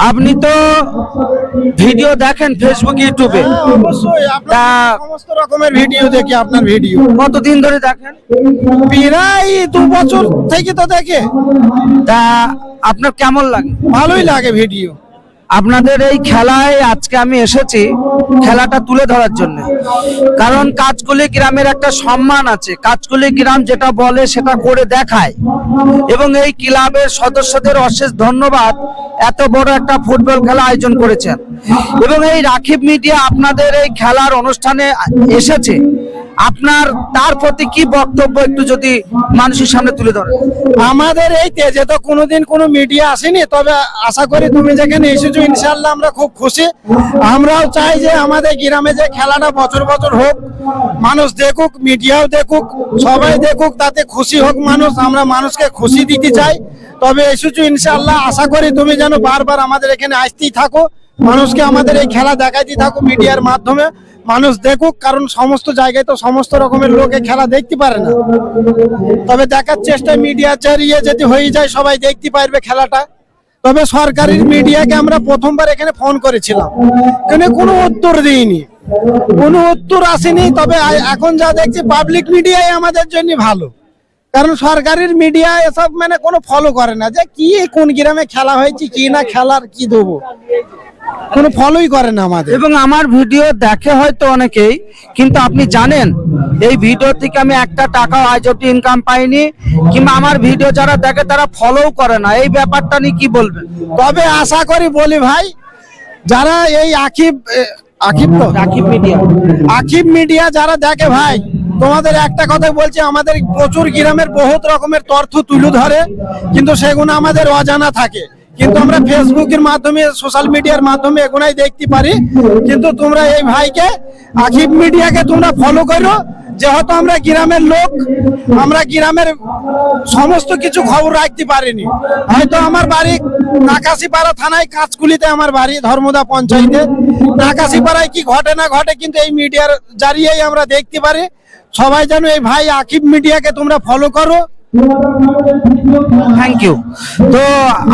আপনি তো ভিডিও দেখেন ফেসবুক ইউটিউবে হ্যাঁ, অবশ্যই। আপনার তা- সমস্ত রকমের ভিডিও দেখি আপনার ভিডিও। কতদিন ধরে দেখেন? প্রায় দু বছর থেকে তো দেখে। তা আপনার কেমন লাগে? ভালোই লাগে ভিডিও। আপনাদের এই খেলায় আজকে আমি এসেছি খেলাটা তুলে ধরার জন্য। কারণ কাজগুলি গ্রামের একটা সম্মান আছে। কাজগুলি গ্রাম যেটা বলে সেটা করে দেখায়। এবং এই ক্লাবের সদস্যদের অশেষ ধন্যবাদ। এত বড় একটা ফুটবল খেলা আয়োজন করেছেন। এবং এই রাখিব মিডিয়া আপনাদের এই খেলার অনুষ্ঠানে এসেছে। আপনার, তার প্রতি কি বক্তব্য একটু যদি মানুষের সামনে তুলে ধরেন? আমাদের এই তেজে তো কোনোদিন কোনো মিডিয়া আসেনি, তবে আশা করি তুমি যেখানে এসেছ ইনশাল্লাহ আমরা খুব খুশি। আমরাও চাই যে আমাদের গ্রামে যে খেলাটা বছর বছর হোক, মানুষ দেখুক, মিডিয়াও দেখুক, সবাই দেখুক, তাতে খুশি হোক মানুষ, আমরা মানুষকে খুশি দিতে চাই। তবে এসেছ ইনশাল্লাহ আশা করি তুমি যেন বারবার আমাদের এখানে আসতেই থাকো, মানুষকে আমাদের এই খেলা দেখাইতে থাকো মিডিয়ার মাধ্যমে, মানুষ দেখুক, কারণ সমস্ত জায়গায় তো সমস্ত রকমের লোকে খেলা দেখতে পারে না। তবে দেখার চেষ্টা মিডিয়া চারিয়ে যদি হয়ে যায়, সবাই দেখতে পারবে খেলাটা। তবে সরকারি মিডিয়াকে আমরা প্রথমবার এখানে ফোন করেছিলাম। এখানে কোনো উত্তর দিইনি। কোনো উত্তর আসেনি, তবে এখন যা দেখছি পাবলিক মিডিয়াই আমাদের জন্য ভালো। কারণ সরকারের মিডিয়া এসব মানে কোনো ফলো করে না যে কি, কোন গ্রামে খেলা হয়েছে, কি না খেলার, কি দেবো? কোনো ফলোই করে না আমাদের। এবং আমার ভিডিও দেখে হয়তো অনেকেই কিন্তু আপনি জানেন এই ভিডিও থেকে আমি একটা টাকাও আজ অব্দি ইনকাম পাইনি কিংবা আমার ভিডিও যারা দেখে তারা ফলোও করে না। এই ব্যাপারটা নিয়ে কি বলবেন? তবে আশা করি বলি ভাই যারা এই আকিব আকিব তো? রাকিব মিডিয়া আকিব মিডিয়া যারা দেখে ভাই তোমাদের একটা কথা বলছি আমাদের প্রচুর গ্রামের বহুত রকমের তথ্য তুলে ধরে কিন্তু সেগুলো আমাদের অজানা থাকে। কিন্তু আমরা ফেসবুকের মাধ্যমে সোশ্যাল মিডিয়ার মাধ্যমে এগুলাই দেখতে পারি। কিন্তু তোমরা এই ভাইকে আকিব মিডিয়াকে তোমরা ফলো করো। যেহেতু আমরা গ্রামের লোক, আমরা গ্রামের সমস্ত কিছু খবর রাখতে পারিনি। হয়তো আমার বাড়ি নাকাশিপাড়া থানায় কাঁচকুলিতে আমার বাড়ি, ধর্মদা পঞ্চায়েতে। নাকাশিপাড়ায় কি ঘটে না ঘটে কিন্তু এই মিডিয়ার জারিয়েই আমরা দেখতে পারি। সবাই যেন এই ভাই আকিব মিডিয়াকে তোমরা ফলো করো। থ্যাংক ইউ তো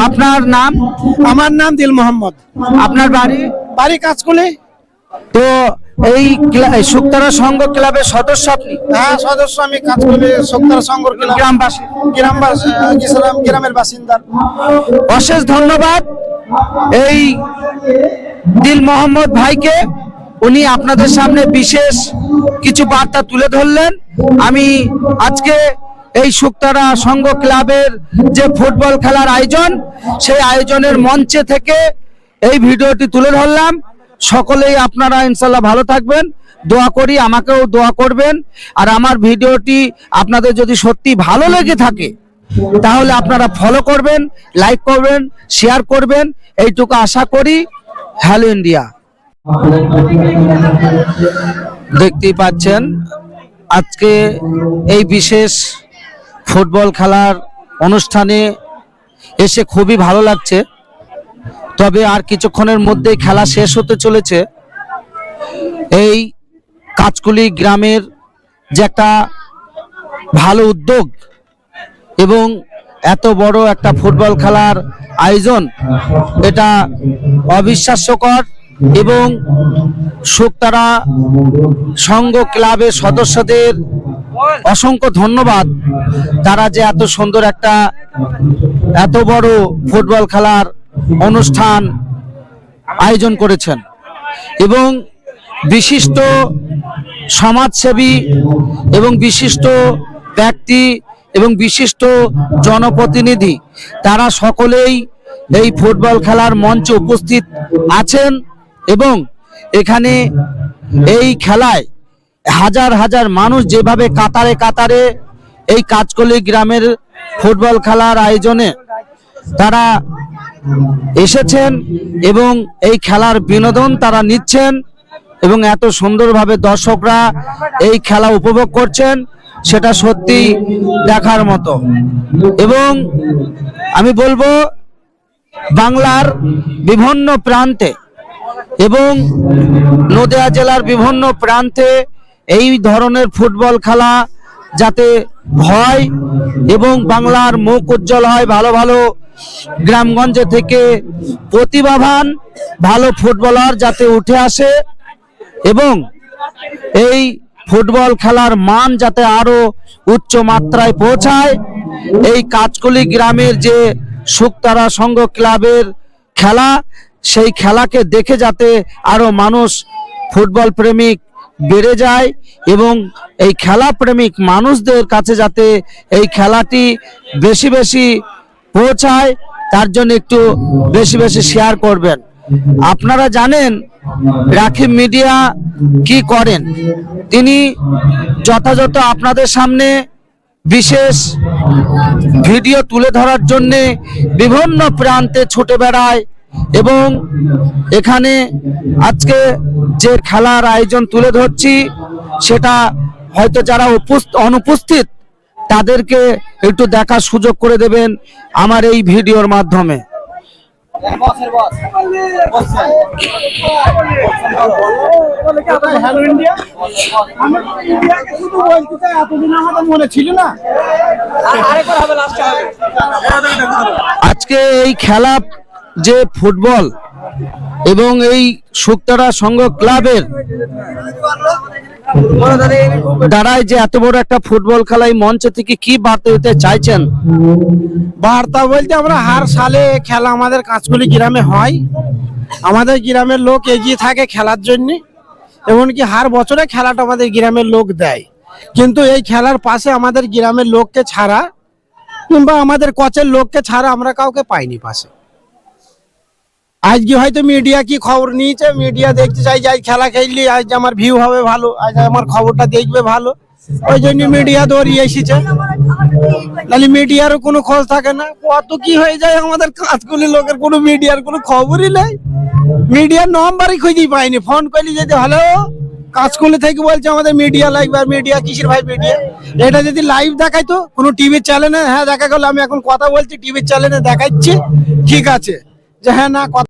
আপনার নাম? আমার নাম দিল মোহাম্মদ। আপনার বাড়ি? বাড়ি কাঁচকুলি। তো এই শুক্তারা সংঘ ক্লাবের সদস্য আপনি? হ্যাঁ সদস্য আমি কাঁচকুলি সত্তর সংঘর গ্রাম গ্রামবাসী। গ্রামবাসী গ্রাম গ্রামের বাসিন্দা। অশেষ ধন্যবাদ। এই দিল মোহাম্মদ ভাইকে উনি আপনাদের সামনে বিশেষ কিছু বার্তা তুলে ধরলেন। আমি আজকে এই শুক্তারা সংঘ ক্লাবের যে ফুটবল খেলার আয়োজন, সেই আয়োজনের মঞ্চে থেকে এই ভিডিওটি তুলে ধরলাম। সকলেই আপনারা ইনশাল্লাহ ভালো থাকবেন, দোয়া করি, আমাকেও দোয়া করবেন। আর আমার ভিডিওটি আপনাদের যদি সত্যি ভালো লেগে থাকে, তাহলে আপনারা ফলো করবেন লাইক করবেন শেয়ার করবেন। এইটুকু আশা করি হ্যালো ইন্ডিয়া দেখতেই পাচ্ছেন, আজকে এই বিশেষ ফুটবল খেলার অনুষ্ঠানে এসে খুবই ভালো লাগছে। তবে আর কিছুক্ষণের মধ্যেই খেলা শেষ হতে চলেছে। এই কাঁচকুলি গ্রামের যে একটা ভালো উদ্যোগ এবং এত বড় একটা ফুটবল খেলার আয়োজন, এটা অবিশ্বাস্যকর এবং শুক্তারা সংঘ ক্লাবের সদস্যদের অসংখ্য ধন্যবাদ। তারা যে এত সুন্দর একটা, এত বড় ফুটবল খেলার অনুষ্ঠান আয়োজন করেছেন এবং বিশিষ্ট সমাজসেবী এবং বিশিষ্ট ব্যক্তি এবং বিশিষ্ট জনপ্রতিনিধি, তারা সকলেই এই ফুটবল খেলার মঞ্চে উপস্থিত আছেন এবং এখানে এই খেলায় হাজার হাজার মানুষ যেভাবে কাতারে কাতারে এই কাজকলি গ্রামের ফুটবল খেলার আয়োজনে তারা এসেছেন এবং এই খেলার বিনোদন তারা নিচ্ছেন এবং এত সুন্দরভাবে দর্শকরা এই খেলা উপভোগ করছেন, সেটা সত্যি দেখার মতো। এবং আমি বলব, বাংলার বিভিন্ন প্রান্তে এবং নদিয়া জেলার বিভিন্ন প্রান্তে এই ধরনের ফুটবল খেলা যাতে হয় এবং বাংলার মুখ উজ্জ্বল হয়, ভালো ভালো গ্রামগঞ্জে থেকে প্রতিভাবান, ভালো ফুটবলার যাতে উঠে আসে এবং এই ফুটবল খেলার মান যাতে আরও উচ্চ মাত্রায় পৌঁছায়। এই কাজকলি গ্রামের যে শুকতারা সংঘ ক্লাবের খেলা, সেই খেলাকে দেখে যাতে আরও মানুষ ফুটবল প্রেমিক বেড়ে যায় এবং এই খেলা প্রেমিক মানুষদের কাছে যাতে এই খেলাটি বেশি বেশি পৌঁছায়, তার জন্য একটু বেশি বেশি শেয়ার করবেন। আপনারা জানেন রাখিব মিডিয়া কি করেন? তিনি যথাযথ আপনাদের সামনে বিশেষ ভিডিও তুলে ধরার জন্যে বিভিন্ন প্রান্তে ছুটে বেড়ায় এবং এখানে আজকে যে খেলার আয়োজন তুলে ধরছি, সেটা হয়তো যারা অনুপস্থিত, তাদেরকে একটু দেখার সুযোগ করে দেবেন আমার এই ভিডিওর মাধ্যমে। আজকে এই খেলা যে ফুটবল এবং এই শুক্তারা সংঘ ক্লাবের দ্বারাই যে এত বড় একটা ফুটবল খেলা এই মঞ্চ থেকে কি বার্তা দিতে চাইছেন? বার্তা বলতে আমরা হার সালে খেলা আমাদের কাঁচকুলি গ্রামে হয়। আমাদের গ্রামের লোক এগিয়ে থাকে খেলার জন্য, এমনকি হার বছরে খেলাটা আমাদের গ্রামের লোক দেয়। কিন্তু এই খেলার পাশে আমাদের গ্রামের লোককে ছাড়া কিংবা আমাদের কচের লোককে ছাড়া আমরা কাউকে পাইনি পাশে। আজকে হয়তো মিডিয়া কি খবর নিয়েছে? মিডিয়া দেখতে চাই যে আজ খেলা খেললি, আজ আমার ভিউ হবে ভালো, আজ আমার খবরটা দেখবে ভালো। ওই জন্য মিডিয়া দৌড়িয়ে এসেছে। তাহলে মিডিয়ারও কোনো খোঁজ থাকে না। কত কি হয়ে যায় আমাদের কাজগুলি, লোকের কোনো মিডিয়ার কোনো খবরই নেই। মিডিয়ার নম্বরই খুঁজেই পাইনি। ফোন করলি যদি হ্যালো কাজকুলি থেকে বলছে আমাদের মিডিয়া লাগবে আর মিডিয়া কিসের ভাই মিডিয়া এটা যদি লাইভ দেখাইতো, কোনো টিভির চ্যানেলে হ্যাঁ দেখা গেল, আমি এখন কথা বলছি টিভির চ্যানেলে দেখাচ্ছি। ঠিক আছে। যে হ্যাঁ না, কথা